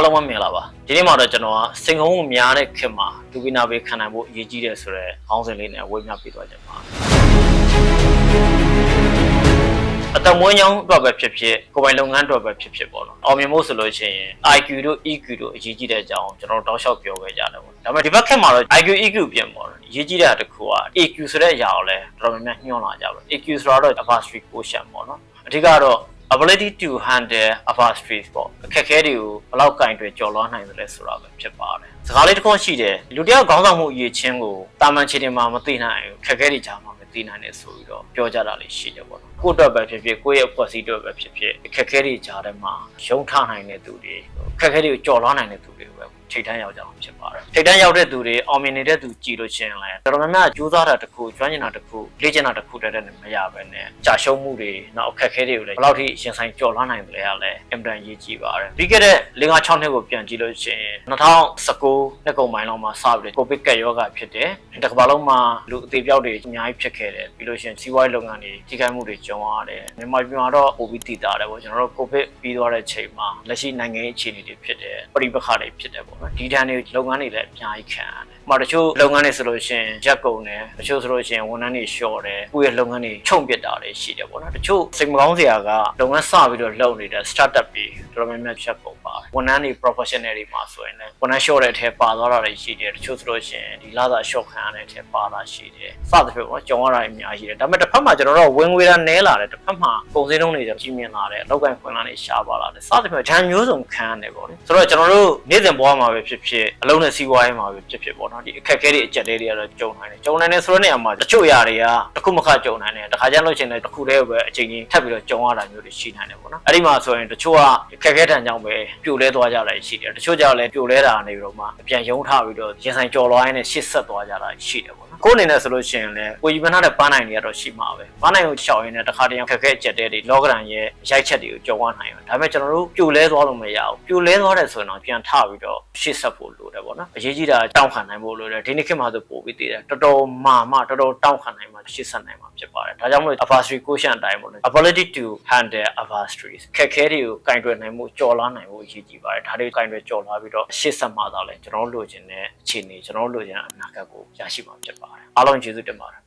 အားလုံးပဲမင်္ဂလာပါဒီနေ့မှာတော့ကျွန်တော်ကစင်ကုန်းကိုများတဲ့ခင်မှာဒူဘီနာဘေးခံနိုင်ဖို့အရေးကြီးတယ်ဆိုတော့ခေါင်းစဉ်လေးနဲ့ဝေမျှပေးသွားကြပါအတမွေးညောင်းအတွက်ပဲဖြစ်ဖြစ်ကိုယ်ပိုင်လုပ်ငန်းအတွက်ပဲဖြစ်ဖြစ်ပေါ့နော်အောင်မြင်ဖို့ဆိုလို့ရှိရင် IQ တို့ EQ တို့အရေးကြီးတဲ့အကြောင်းကျွန်တော်တို့တောက်လျှောက်ပြောခဲ့ကြတယ်ပေါ့ဒါပေမဲ့ဒီဘက်ခက်မှာတော့ IQ EQ ပြင်ပေါ့နော်အရေးကြီးတဲ့တစ်ခုက EQ ဆိုတဲ့အရာကိုလည်းတော်တော်များများညွှန်းလာကြပါ EQ ဆိုတာတော့ adversary quotient ပေါ့နော်အဓိကတော့ ability to handle adversities ပေါ့အခက်အခဲတွေကိုဘယ်လောက်ကင်တွေကျော်လွှားနိုင်တယ်လဲဆိုတာပဲဖြစ်ပါတယ်စကားလေးတစ်ခုရှိတယ်လူတစ်ယောက်ခေါင်းဆောင်မှုအရေးချင်းကိုတာမန်ခြေတင်မှာမသိနိုင်ဘူးခက်ခဲတွေကြားမှာမ သိနိုင်တယ်ဆိုပြီးတော့ပြောကြတာလေးရှိတယ်ပေါ့နော်ကိုယ့်အတွက်ပဲဖြစ်ဖြစ်ကိုယ့်ရဲ့အဖွဲ့အစည်းအတွက်ပဲဖြစ်ဖြစ်အခက်အခဲတွေကြားထဲမှာရုံထနိုင်တဲ့သူတွေအခက်အခဲတွေကိုကျော်လွှားနိုင်တဲ့သူတွေပဲထိတ်တန်းရောက်ကြအောင်ဖြစ်ပါတယ်ထိတ်တန်းရောက်တဲ့သူတွေအောင်မြင်နေတဲ့သူကြည်လို့ရှိရင်လည်းတော်တော်များများကြိုးစားတာတစ်ခုကျွမ်းကျင်တာတစ်ခုလေ့ကျင့်တာတစ်ခုတည်းတည်းနဲ့မရဘဲနဲ့ကြာရှုံးမှုတွေနောက်အခက်အခဲတွေကိုလည်းဘယ်လောက်ထိရင်ဆိုင်ကျော်လွှားနိုင်တယ်လဲကလည်းအင်တန်ရေးကြည့်ပါတယ်ပြီးခဲ့တဲ့၄၅6နှစ်ကိုပြန်ကြည့်လို့ရှိရင်2019နှစ်ကုန်ပိုင်းလောက်မှာစပြီးကိုဗစ်ကပ်ရောဂါဖြစ်တယ်တစ်ကမ္ဘာလုံးမှာလူအသေးပြောက်တွေအများကြီးဖြစ်ခဲ့တယ်ပြီးလို့ရှိရင်စီးပွားရေးလုပ်ငန်းတွေထိခိုက်မှုတွေကြုံရတယ်မြန်မာပြည်မှာတော့ပိုပြီးတည်တာတယ်ပေါ့ကျွန်တော်တို့ကိုဗစ်ပြီးသွားတဲ့ချိန်မှာလက်ရှိနိုင်ငံရေးအခြေအနေတွေဖြစ်တယ်ပရိပခါတွေဖြစ်တယ်ပေါ့နော်ဒီတန်းတွေလုပ်ငန်းတွေလည်းအများကြီးခံရတယ်။ မှာတချို့လုပ်ငန်းတွေဆိုလို့ရှိရင်ရက်ကုန်တယ်တချို့ဆိုလို့ရှိရင်ဝန်ထမ်းတွေလျှော့တယ်ကိုယ့်ရဲ့လုပ်ငန်းတွေချုံပစ်တာတွေရှိတယ်ပေါ့နော်တချို့စိတ်မကောင်းစရာကလုပ်ငန်းစပြီးတော့လုပ်နေတဲ့ startup တွေတော်တော်များများချက်ကုန်ပါတယ်ဝန်ထမ်းတွေ professional တွေမှာဆိုရင်လည်းဝန်ထမ်းလျှော့တဲ့အထက်ပါသွားတာတွေရှိတယ်တချို့ဆိုလို့ရှိရင်ဒီလာသာ short ခံရတဲ့အထက်ပါတာရှိတယ်စသဖြင့်ပေါ့ကြုံရတာအများကြီးတယ်ဒါပေမဲ့တစ်ဖက်မှာကျွန်တော်တို့ဝင်ငွေတာနည်းလာတယ်တစ်ဖက်မှာကုန်စည်နှုန်းတွေကြီးမြင့်လာတယ်လောက်ကန်ခွင်လာတွေရှားပါလာတယ်စသဖြင့်ဒဏ်မျိုးစုံခံရတယ်ပေါ့လေဆိုတော့ကျွန်တော်တို့နေ့စဉ်ဘဝမှာပဲဖြစ်ဖြစ်အလုံးနဲ့စီးပွားရေးမှာပဲဖြစ်ဖြစ်ပေါ့နော်ဒီအခက်အခဲတွေအကြက်တွေတွေကတော့ကြုံနိုင်တယ်ကြုံနိုင်တယ်ဆိုတဲ့နေရာမှာတချို့ຢာတွေကတစ်ခုမခကြုံနိုင်တယ်တခါကျလို့ရှိရင်လည်းတစ်ခုတည်းပဲအချိန်ချင်းထပ်ပြီးတော့ကြုံရတာမျိုးတွေရှိနိုင်တယ်ပေါ့နော်အဲ့ဒီမှာဆိုရင်တချို့ကအခက်အခဲတန်ကြောင့်ပဲပြိုလဲသွားကြတာရှိတယ်တချို့ကြောင့်လည်းပြိုလဲတာနေပြီးတော့မှအပြန်ယုံထပြီးတော့ရင်ဆိုင်ကြော်လွှားရင်းနဲ့ရှစ်ဆက်သွားကြတာရှိတယ်ပေါ့နော် ကိုယ်အနေနဲ့ဆိုလို့ရှိရင်လည်းကိုကြီးမနာတဲ့ပန်းနိုင်တွေကတော့ရှိမှာပဲပန်းနိုင်ကိုရှောင်ရင်းနဲ့တခါတည်းခက်ခဲကြက်တဲ့တွေလောကရန်ရဲ့ရိုက်ချက်တွေကိုကြုံရနိုင်တယ်ဒါပေမဲ့ကျွန်တော်တို့ပြိုလဲသွားလို့မရဘူးပြိုလဲသွားတယ်ဆိုရင်တော့ပြန်ထပြီးတော့ရှစ်ဆက်ဖို့လိုတယ်ပေါ့နော်အရေးကြီးတာတောင်းခံနိုင်ဖို့လိုတယ်ဒီနေ့ခေတ်မှာဆိုပို့ပြီးတည်တယ်တော်တော်မာမတော်တော်တောင်းခံနိုင်မှာရှစ်ဆက်နိုင်မှာဖြစ်ပါတယ်ဒါကြောင့်မလို့ adversary quotient အတိုင်းပေါ့လေ ability to handle adversaries ခက်ခဲတွေကိုကင်တွယ်နိုင်မှုကြော်လွှားနိုင်မှုအရေးကြီးပါတယ်ဒါတွေကင်တွယ်ကြော်လွှားပြီးတော့ရှစ်ဆက်မှသာလဲကျွန်တော်တို့လိုချင်တဲ့အခြေအနေကျွန်တော်တို့လိုချင်တဲ့အနာဂတ်ကိုရရှိမှာဖြစ်ပါတယ်အားလုံးကျေးဇူးတင်ပါတယ်